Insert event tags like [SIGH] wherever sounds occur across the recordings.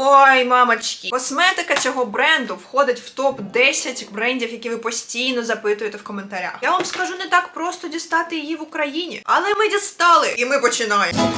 Ой, мамочки, косметика цього бренду входить в топ 10 брендів, які ви постійно запитуєте в коментарях. Я вам скажу, не так просто дістати її в Україні, але ми дістали, і ми починаємо.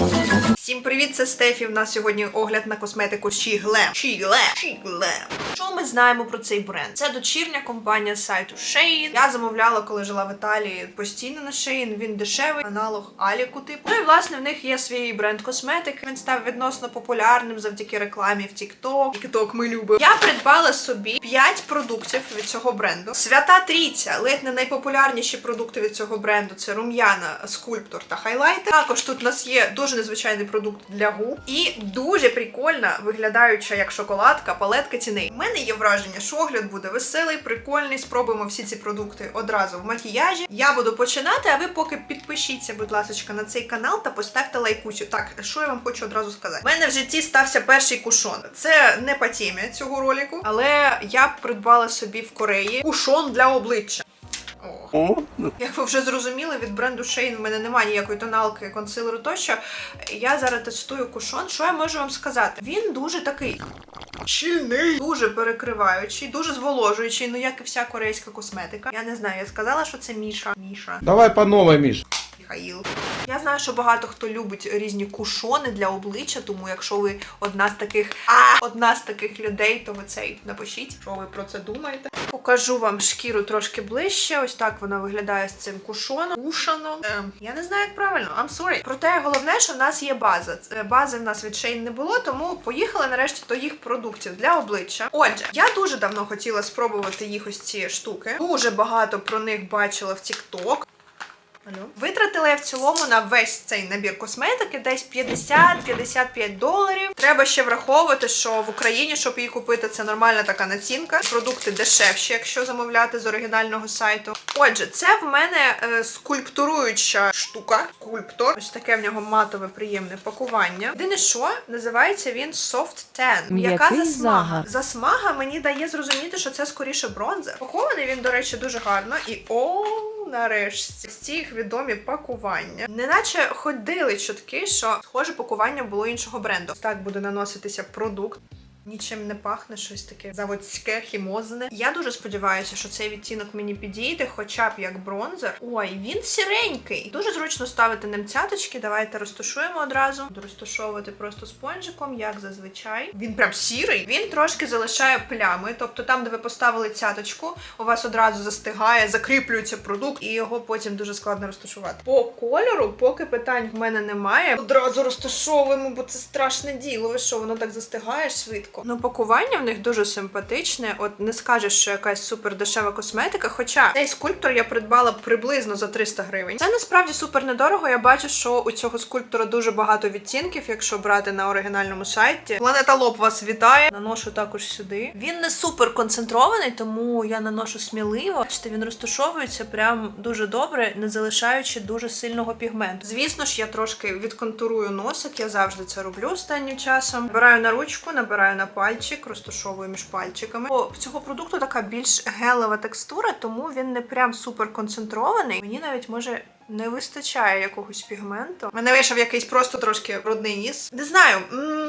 Всім привіт, це Стефі. В нас сьогодні огляд на косметику Glam. She Glam. Що ми знаємо про цей бренд? Це дочірня компанія сайту Shein. Я замовляла, коли жила в Італії, постійно на Shein. Він дешевий, аналог Аліку типу. Ну і власне в них є свій бренд косметики. Він став відносно популярним завдяки рекламі в TikTok. TikTok ми любимо. Я придбала собі 5 продуктів від цього бренду. Свята трійця, ледь не найпопулярніші продукти від цього бренду. Це рум'яна, скульптор та хайлайтер. Також тут у нас є дуже незвичайний продукт для губ і дуже прикольна, виглядаюча як шоколадка, палетка ціней. У мене є враження, що огляд буде веселий, прикольний. Спробуємо всі ці продукти одразу в макіяжі. Я буду починати, а ви поки підпишіться, будь ласка, на цей канал та поставте лайкусю. Так, що я вам хочу одразу сказати? У мене в житті стався перший кушон. Це не по темі цього ролику, але я придбала собі в Кореї кушон для обличчя. О. Як ви вже зрозуміли, від бренду Shein в мене немає ніякої тоналки, консилеру тощо. Я зараз тестую кушон. Що я можу вам сказати? Він дуже такий щільний, дуже перекриваючий, дуже зволожуючий, ну як і вся корейська косметика. Я не знаю, я сказала, що це Міша. Міша. давай по новой, Миш. Михаїл. Я знаю, що багато хто любить різні кушони для обличчя, тому якщо ви одна з таких а, одна з таких людей, то ви цей напишіть, що ви про це думаєте. Покажу вам шкіру трошки ближче. Ось так вона виглядає з цим кушоном. Кушаном. Ем, я не знаю, як правильно. I'm sorry. Проте головне, що в нас є база. Це- Бази в нас від Shein не було, тому поїхали нарешті до їх продуктів для обличчя. Отже, я дуже давно хотіла спробувати їх ось ці штуки. Дуже багато про них бачила в TikTok. Витратила я в цілому на весь цей набір косметики десь 50-55 доларів. Треба ще враховувати, що в Україні, щоб її купити, це нормальна така націнка. Продукти дешевші, якщо замовляти з оригінального сайту. Отже, це в мене е, скульптуруюча штука. Скульптор. Ось таке в нього матове приємне пакування. Єдине, що називається він Soft Tan. М'яка засмага. Засмага мені дає зрозуміти, що це скоріше бронзер. Пакований він, до речі, дуже гарно. І о, нарешті з їх відомі пакування. Неначе ходили чутки, що схоже пакування було іншого бренду. Так буде наноситися продукт. Нічим не пахне щось таке заводське, хімозне. Я дуже сподіваюся, що цей відтінок мені підійде, хоча б як бронзер. Ой, він сіренький. Дуже зручно ставити ним цяточки. Давайте розташуємо одразу. Буду розташовувати просто спонжиком, як зазвичай. Він прям сірий. Він трошки залишає плями. Тобто там, де ви поставили цяточку, у вас одразу застигає, закріплюється продукт, і його потім дуже складно розташувати. По кольору, поки питань в мене немає. Одразу розташовуємо, бо це страшне діло. Ви що, воно так застигає швидко. Ну, пакування в них дуже симпатичне. От не скажеш, що якась супер дешева косметика. Хоча цей скульптор я придбала приблизно за 300 гривень. Це насправді супер недорого. Я бачу, що у цього скульптора дуже багато відтінків, якщо брати на оригінальному сайті. Планета Лоб вас вітає. Наношу також сюди. Він не супер концентрований, тому я наношу сміливо. Бачите, він розташовується прям дуже добре, не залишаючи дуже сильного пігменту. Звісно ж, я трошки відконтурую носик. Я завжди це роблю останнім часом. Набираю на ручку, набираю на пальчик, розташовую між пальчиками. О, цього продукту така більш гелева текстура, тому він не прям супер концентрований. Мені навіть може. Не вистачає якогось пігменту. Мене вийшов якийсь просто трошки брудний ніс. Не знаю,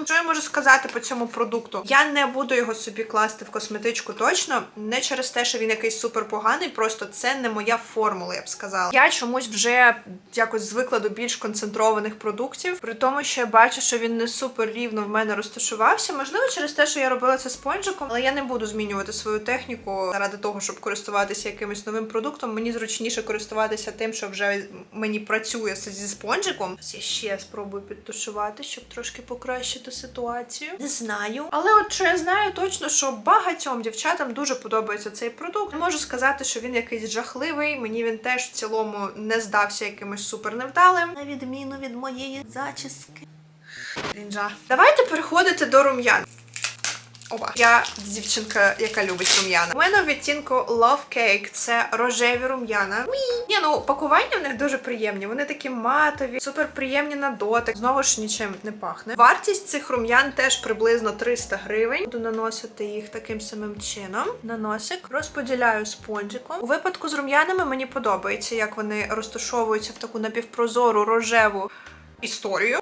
що я можу сказати по цьому продукту. Я не буду його собі класти в косметичку точно, не через те, що він якийсь супер поганий, просто це не моя формула, я б сказала. Я чомусь вже якось звикла до більш концентрованих продуктів, при тому, що я бачу, що він не супер рівно в мене розташувався. Можливо, через те, що я робила це спонжиком, але я не буду змінювати свою техніку заради того, щоб користуватися якимось новим продуктом. Мені зручніше користуватися тим, що вже мені працює зі спонжиком. Я ще спробую підтушувати, щоб трошки покращити ситуацію. Не знаю. Але от що я знаю точно, що багатьом дівчатам дуже подобається цей продукт. Можу сказати, що він якийсь жахливий. Мені він теж в цілому не здався якимось супер невдалим, на відміну від моєї зачіски. Крінжа. Давайте переходити до рум'ян. Опа. Я дівчинка, яка любить рум'яна. У мене в відтінку Love Cake це рожеві рум'яна. Ні, ну пакування в них дуже приємні. Вони такі матові, супер приємні на дотик. Знову ж нічим не пахне. Вартість цих рум'ян теж приблизно 300 гривень. Буду наносити їх таким самим чином. На носик розподіляю спонжиком. У випадку з рум'янами мені подобається, як вони розташовуються в таку напівпрозору рожеву історію.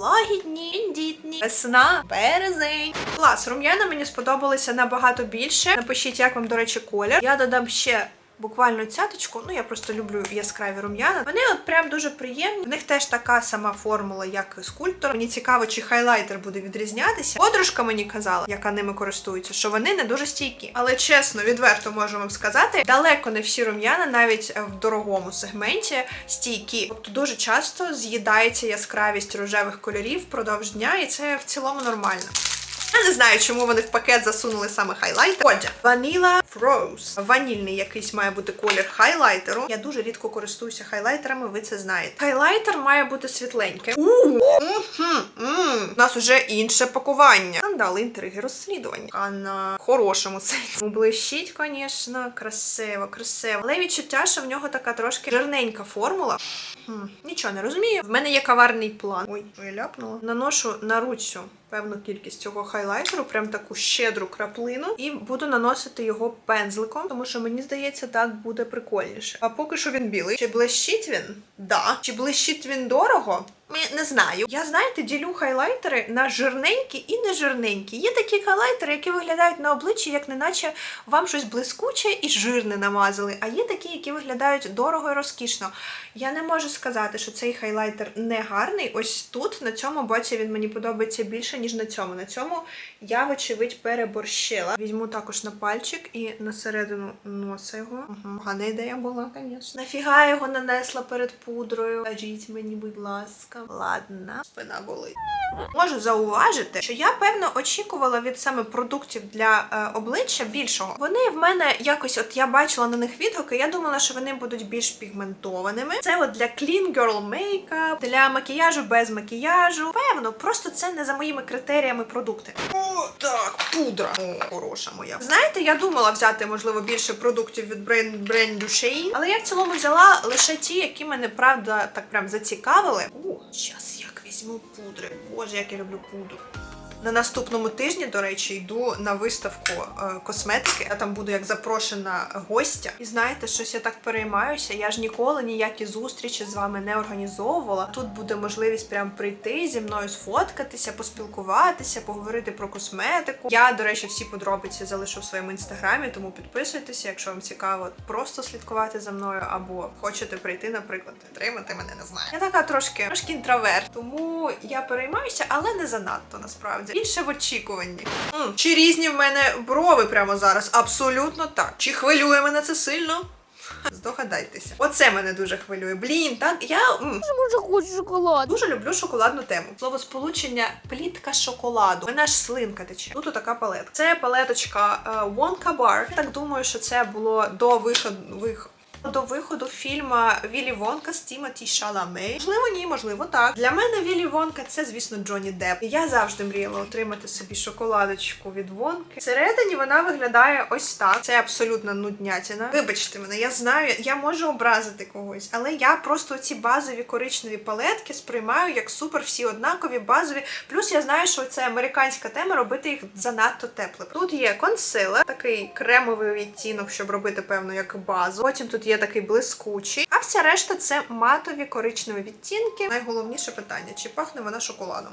Лагідні, індітні, весна, березень. Клас, рум'яна мені сподобалися набагато більше. Напишіть, як вам, до речі, колір. Я додам ще. Буквально цяточку, ну я просто люблю яскраві рум'яна. Вони от прям дуже приємні. В них теж така сама формула, як і скульптор. Мені цікаво, чи хайлайтер буде відрізнятися. Подружка мені казала, яка ними користується, що вони не дуже стійкі. Але чесно, відверто можу вам сказати, далеко не всі рум'яна, навіть в дорогому сегменті, стійкі. Тобто дуже часто з'їдається яскравість рожевих кольорів впродовж дня, і це в цілому нормально. Я не знаю, чому вони в пакет засунули саме хайлайтер. Отже, Vanilla Froze. Ванільний якийсь має бути колір хайлайтеру. Я дуже рідко користуюся хайлайтерами, ви це знаєте. Хайлайтер має бути світленьким. У, нас уже інше пакування. Скандали, інтриги, розслідування. А на хорошому сенсі. Блищить, звісно, красиво, красиво. Але відчуття, що в нього така трошки жирненька формула. Хм, нічого не розумію. В мене є каварний план. Ой, я ляпнула. Наношу на руцю певну кількість цього хайлайтеру, прям таку щедру краплину, і буду наносити його пензликом, тому що мені здається, так буде прикольніше. А поки що він білий. Чи блищить він? Да. Чи блищить він дорого? Не знаю. Я знаєте, ділю хайлайтери на жирненькі і нежирненькі. Є такі хайлайтери, які виглядають на обличчі, як неначе вам щось блискуче і жирне намазали. А є такі, які виглядають дорого і розкішно. Я не можу сказати, що цей хайлайтер не гарний. Ось тут, на цьому боці, він мені подобається більше, ніж на цьому. На цьому я, вочевидь, переборщила. Візьму також на пальчик і на середину носа його. Угу. Гана ідея була, звісно. Нафіга його нанесла перед пудрою. Кажіть мені, будь ласка. Ладно, спина болить. Можу зауважити, що я певно очікувала від саме продуктів для е, обличчя більшого. Вони в мене якось, от я бачила на них відгуки. Я думала, що вони будуть більш пігментованими. Це от для clean girl makeup, для макіяжу без макіяжу. Певно, просто це не за моїми критеріями продукти. О, так, пудра. О, хороша моя. Знаєте, я думала взяти, можливо, більше продуктів від бренд, бренду Shein, але я в цілому взяла лише ті, які мене правда так прям зацікавили. О, щас як візьму пудри. Боже, як я люблю пудру. На наступному тижні, до речі, йду на виставку е, косметики. Я там буду як запрошена гостя. І знаєте, щось я так переймаюся. Я ж ніколи ніякі зустрічі з вами не організовувала. Тут буде можливість прям прийти зі мною сфоткатися, поспілкуватися, поговорити про косметику. Я, до речі, всі подробиці залишу в своєму інстаграмі, тому підписуйтеся, якщо вам цікаво просто слідкувати за мною, або хочете прийти, наприклад, підтримати мене, не знаю. Я така трошки трошки інтроверт, тому я переймаюся, але не занадто насправді. Більше в очікуванні. М, Чи різні в мене брови прямо зараз? Абсолютно так. Чи хвилює мене це сильно? Здогадайтеся. Оце мене дуже хвилює. Блін, так я м, Може, хочу шоколад. дуже люблю шоколадну тему. Слово сполучення плітка шоколаду. Мене аж слинка тече. Тут така палетка. Це палеточка е, Wonka Bar. Я так думаю, що це було до виходу вих. До виходу фільма Віллі Вонка з Тімоті Шаламе. Можливо, ні, можливо, так. Для мене Віллі Вонка це, звісно, Джонні Депп. Я завжди мріяла отримати собі шоколадочку від Вонки. Всередині вона виглядає ось так. Це абсолютно нуднятіна. Вибачте мене, я знаю, я можу образити когось, але я просто ці базові коричневі палетки сприймаю як супер всі однакові, базові. Плюс я знаю, що це американська тема робити їх занадто теплими. Тут є консилер, такий кремовий відтінок, щоб робити певно як базу. Потім тут є такий блискучий, а вся решта це матові коричневі відтінки. Найголовніше питання: чи пахне вона шоколадом?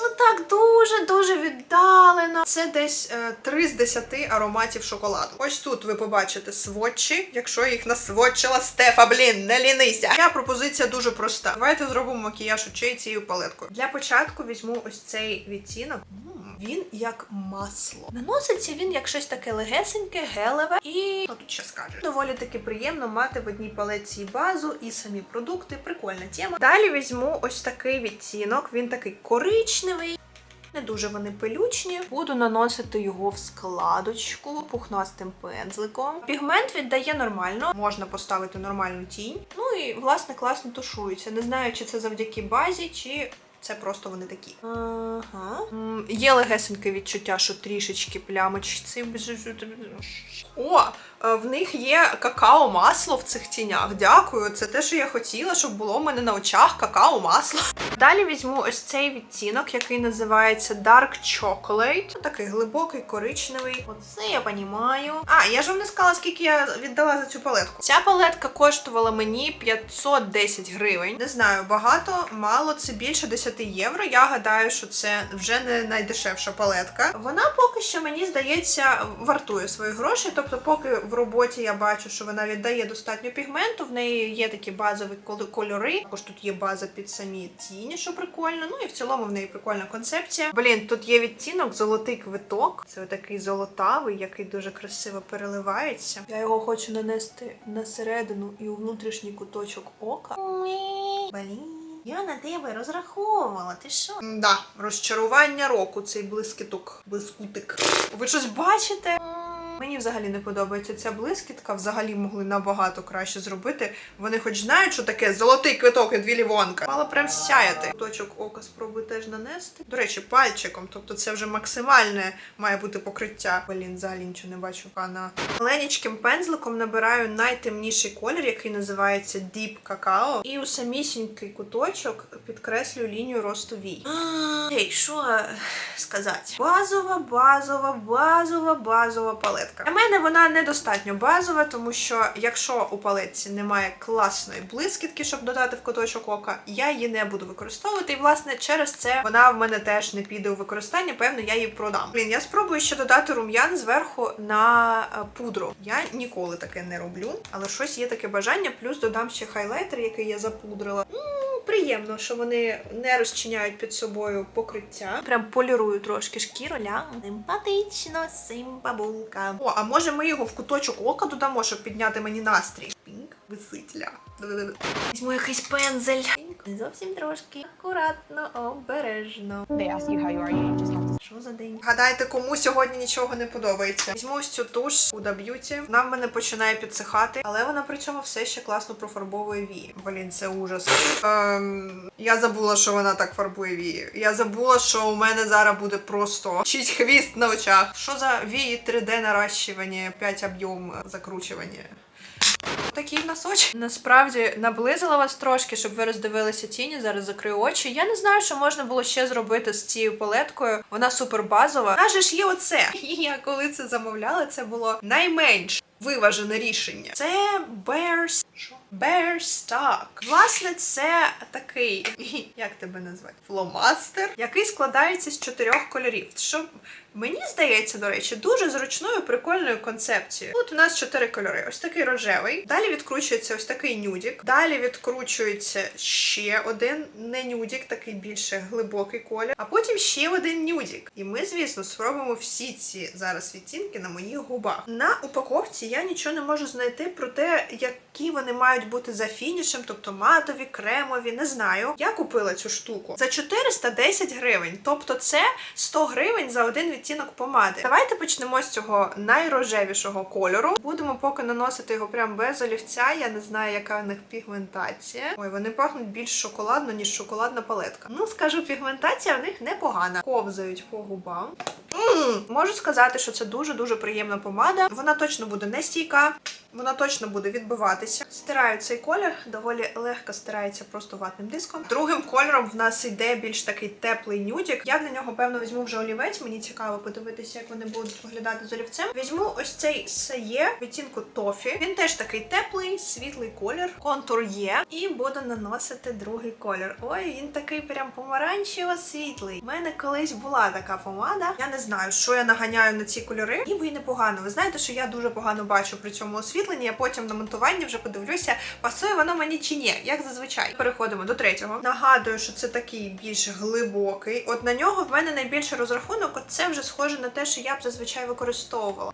Ну так дуже дуже віддалено. Це десь е, 3 з 10 ароматів шоколаду. Ось тут ви побачите сводчі, якщо їх насводчила Стефа, блін, не лінися. Моя пропозиція дуже проста. Давайте зробимо макіяж очей цією палеткою. Для початку візьму ось цей відтінок. Він як масло. Наноситься він як щось таке легесеньке, гелеве і що тут ще скажеш? Доволі таки приємно мати в одній палеці базу, і самі продукти. Прикольна тема. Далі візьму ось такий відтінок. Він такий коричневий. Не дуже вони пилючні. Буду наносити його в складочку пухнастим пензликом. Пігмент віддає нормально, можна поставити нормальну тінь. Ну і власне класно тушується. Не знаю, чи це завдяки базі, чи Це просто вони такі. Ага. Є легесеньке відчуття, що трішечки плямочці. О, е, в них є какао-масло в цих тінях. Дякую. Це те, що я хотіла, щоб було в мене на очах какао-масло. Далі візьму ось цей відтінок, який називається Dark Chocolate. Такий глибокий, коричневий. Оце я понімаю. А, я ж вам не сказала, скільки я віддала за цю палетку. Ця палетка коштувала мені 510 гривень. Не знаю, багато, мало, це більше 10 євро. Я гадаю, що це вже не найдешевша палетка. Вона поки що, мені здається, вартує свої гроші. Тобто, поки в роботі я бачу, що вона віддає достатньо пігменту, в неї є такі базові кольори. Також тут є база під самі тіні, що прикольно. Ну і в цілому в неї прикольна концепція. Блін, тут є відтінок золотий квиток. Це такий золотавий, який дуже красиво переливається. Я його хочу нанести на середину і у внутрішній куточок ока. Блін. Я на тебе розраховувала, ти що? Да, розчарування року, цей блискіток, блискутик. Ви щось бачите? Мені взагалі не подобається ця блискітка. Взагалі могли набагато краще зробити. Вони хоч знають, що таке золотий квиток від Вілі Вонка. Мало прям сяяти. Точок ока спробуй теж нанести. До речі, пальчиком. Тобто це вже максимальне має бути покриття. Блін, взагалі нічого не бачу. Пана маленьким пензликом набираю найтемніший колір, який називається Deep Cacao. І у самісінький куточок підкреслюю лінію росту вій. Ей, що сказати? Базова, базова, базова, базова палетка. Для мене вона недостатньо базова, тому що якщо у палетці немає класної блискітки, щоб додати в куточок ока, я її не буду використовувати. І власне через це вона в мене теж не піде у використання. Певно, я її продам. Блін, я спробую ще додати рум'ян зверху на е, пудру. Я ніколи таке не роблю, але щось є таке бажання. Плюс додам ще хайлайтер, який я запудрила. Приємно, що вони не розчиняють під собою покриття. Прям полірую трошки шкіру, лям. Симпатично, симпабулка. О, а може ми його в куточок ока додамо, щоб підняти мені настрій? Пінк, висить, ля. Візьму якийсь пензель. Не зовсім трошки. Акуратно, обережно. Що за день? Гадайте, кому сьогодні нічого не подобається. Візьму ось цю туш Huda Beauty. Вона в мене починає підсихати, але вона при цьому все ще класно профарбовує вії. Блін, це ужас. Ем, я забула, що вона так фарбує вії. Я забула, що у мене зараз буде просто чийсь хвіст на очах. Що за вії 3D наращування, 5 об'єм закручування? Такий очі. Насправді наблизила вас трошки, щоб ви роздивилися тіні. Зараз закрию очі. Я не знаю, що можна було ще зробити з цією палеткою. Вона супер базова. Каже ж є оце. [LAUGHS] І я коли це замовляла, це було найменш виважене рішення. Це Bear... Bear Stock. Власне, це такий, [LAUGHS] як тебе назвати? Фломастер, який складається з чотирьох кольорів. Що мені здається, до речі, дуже зручною прикольною концепцією. Тут у нас чотири кольори: ось такий рожевий. Далі відкручується ось такий нюдік. Далі відкручується ще один не нюдік, такий більше глибокий колір. А потім ще один нюдік. І ми, звісно, спробуємо всі ці зараз відтінки на моїх губах. На упаковці я нічого не можу знайти про те, які вони мають бути за фінішем, тобто матові, кремові, не знаю. Я купила цю штуку за 410 гривень. Тобто це 100 гривень за один відтінок помади. Давайте почнемо з цього найрожевішого кольору. Будемо поки наносити його прям без олівця. Я не знаю, яка в них пігментація. Ой, вони пахнуть більш шоколадно, ніж шоколадна палетка. Ну, скажу, пігментація в них непогана. Ковзають по губам. Можу сказати, що це дуже-дуже приємна помада. Вона точно буде не стійка, вона точно буде відбиватися. Стираю цей колір, доволі легко стирається просто ватним диском. Другим кольором в нас йде більш такий теплий нюдік. Я для нього, певно, візьму вже олівець. Мені цікаво подивитися, як вони будуть виглядати з олівцем. Візьму ось цей сає відтінку тофі. Він теж такий теплий, світлий колір. Контур є. І буду наносити другий колір. Ой, він такий прям помаранчево-світлий. У мене колись була така помада. Я не знаю, що я наганяю на ці кольори. Ніби і непогано. Ви знаєте, що я дуже погано бачу при цьому освітленні. Я потім на монтуванні вже подивлюся, пасує воно мені чи ні, як зазвичай. Переходимо до третього. Нагадую, що це такий більш глибокий. От на нього в мене найбільший розрахунок. Це вже схоже на те, що я б зазвичай використовувала.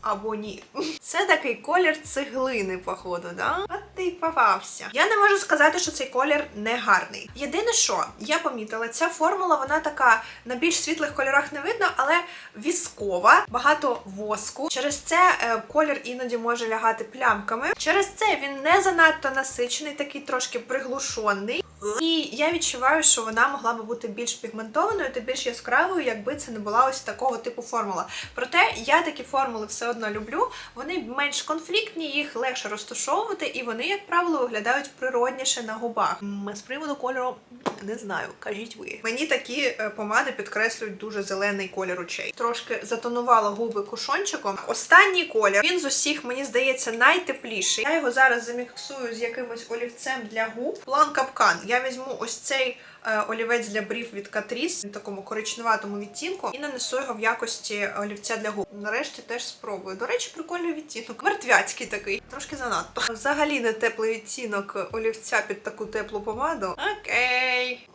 Або ні. [LAUGHS] Це такий колір цеглини, походу, да? А ти попався. Я не можу сказати, що цей колір не гарний. Єдине, що я помітила, ця формула вона така на більш світлих кольорах не видно, але віскова, багато воску. Через це е, колір іноді може лягати плямками. Через це він не занадто насичений, такий трошки приглушений. І я відчуваю, що вона могла би бути більш пігментованою та більш яскравою, якби це не була ось такого типу формула. Проте я такі формули все одно люблю. Вони менш конфліктні, їх легше розташовувати, і вони, як правило, виглядають природніше на губах. З приводу кольору не знаю, кажіть ви. Мені такі е, помади підкреслюють дуже зелений колір очей. Трошки затонувала губи кушончиком. Останній колір він з усіх мені здається найтепліший. Я його зараз заміксую з якимось олівцем для губ. План капкан. Я візьму ось цей. Е, Олівець для брів від Catrice в такому коричневатому відтінку і нанесу його в якості олівця для губ. Нарешті теж спробую. До речі, прикольний відтінок. Мертвяцький такий, трошки занадто. Взагалі не теплий відтінок олівця під таку теплу помаду. Окей.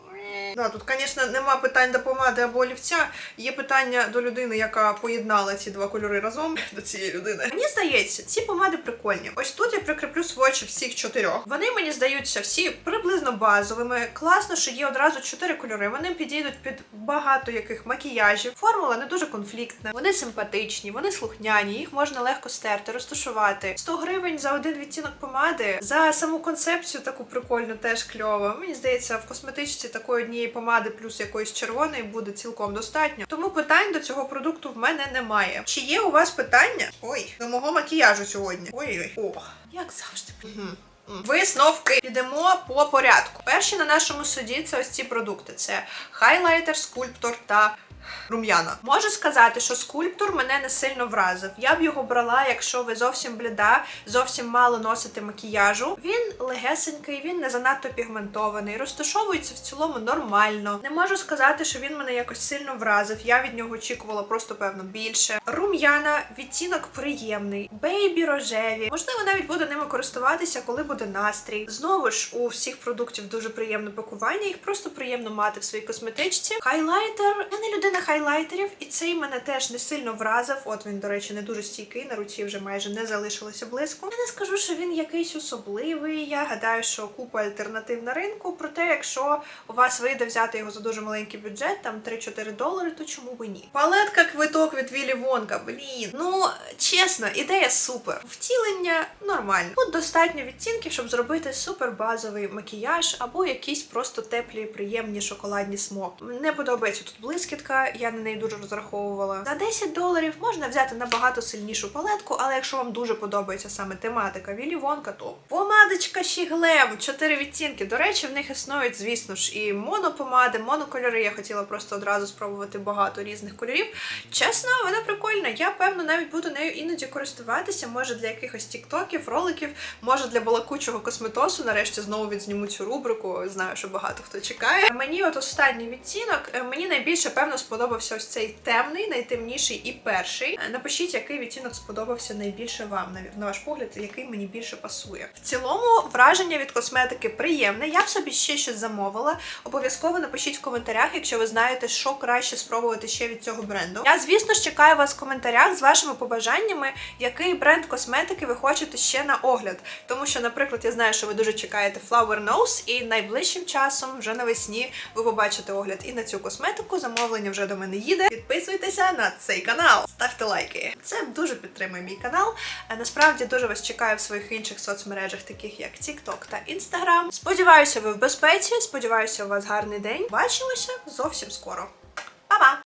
Да, тут, звісно, нема питань до помади або олівця. Є питання до людини, яка поєднала ці два кольори разом [LAUGHS] до цієї людини. Мені здається, ці помади прикольні. Ось тут я прикріплю свочі всіх чотирьох. Вони мені здаються всі приблизно базовими. Класно, що є одразу чотири кольори. Вони підійдуть під багато яких макіяжів. Формула не дуже конфліктна. Вони симпатичні, вони слухняні, їх можна легко стерти, розташувати. 100 гривень за один відтінок помади. За саму концепцію таку прикольну теж кльово. Мені здається, в косметичці такої однієї помади плюс якоїсь червоної буде цілком достатньо. Тому питань до цього продукту в мене немає. Чи є у вас питання? Ой, до мого макіяжу сьогодні. Ой-ой. О, як завжди. Угу. Висновки підемо по порядку. Перші на нашому суді це ось ці продукти: це хайлайтер, скульптор та рум'яна. Можу сказати, що скульптор мене не сильно вразив. Я б його брала, якщо ви зовсім бліда, зовсім мало носите макіяжу. Він легесенький, він не занадто пігментований, розташовується в цілому нормально. Не можу сказати, що він мене якось сильно вразив. Я від нього очікувала просто певно більше. Рум'яна, відтінок приємний, бейбі рожеві. Можливо, навіть буду ними користуватися, коли буде настрій. Знову ж у всіх продуктів дуже приємне пакування, їх просто приємно мати в своїй косметичці. Хайлайтер. Я не людина хайлайтерів, і цей мене теж не сильно вразив. От він, до речі, не дуже стійкий. На руці вже майже не залишилося блиску. Я не скажу, що він якийсь особливий. Я гадаю, що купа альтернатив на ринку. Проте, якщо у вас вийде взяти його за дуже маленький бюджет, там 3-4 долари, то чому би ні? Палетка квиток від Вілі Вонка. Блін. Ну чесно, ідея супер. Втілення нормально. Тут достатньо відтінків, щоб зробити супер базовий макіяж або якісь просто теплі, приємні шоколадні смок. Не подобається тут блискітка, я на неї дуже розраховувала. За 10 доларів можна взяти набагато сильнішу палетку, але якщо вам дуже подобається саме тематика Вілі Вонка, то помадочка Щіглем, 4 відтінки. До речі, в них існують, звісно ж, і монопомади, монокольори. Я хотіла просто одразу спробувати багато різних кольорів. Чесно, вона прикольна. Я певно навіть буду нею іноді користуватися. Може для якихось тіктоків, роликів, може для балакучого косметосу. Нарешті знову відзніму цю рубрику. Знаю, що багато хто чекає. Мені от останній відтінок. е, Мені найбільше певно сподобався ось цей темний, найтемніший і перший. Е, Напишіть, який відтінок сподобався найбільше вам, на ваш погляд, який мені більше пасує. В цілому враження від косметики приємне. Я б собі ще щось замовила. Обов'язково напишіть в коментарях, якщо ви знаєте, що краще спробувати ще від цього бренду. Я, звісно ж, чекаю вас в коментарях з вашими побажаннями, який бренд косметики ви хочете ще на огляд. Тому що, наприклад, я знаю, що ви дуже чекаєте Flower Nose, і найближчим часом, вже навесні, ви побачите огляд і на цю косметику. Замовлення вже до мене їде. Підписуйтеся на цей канал, ставте лайки. Це дуже підтримує мій канал. Насправді дуже вас чекаю в своїх інших соцмережах, таких як TikTok та Instagram. Сподіваюся, ви в безпеці. Сподіваюся, у вас гарний день. Бачимося зовсім скоро. Па-па!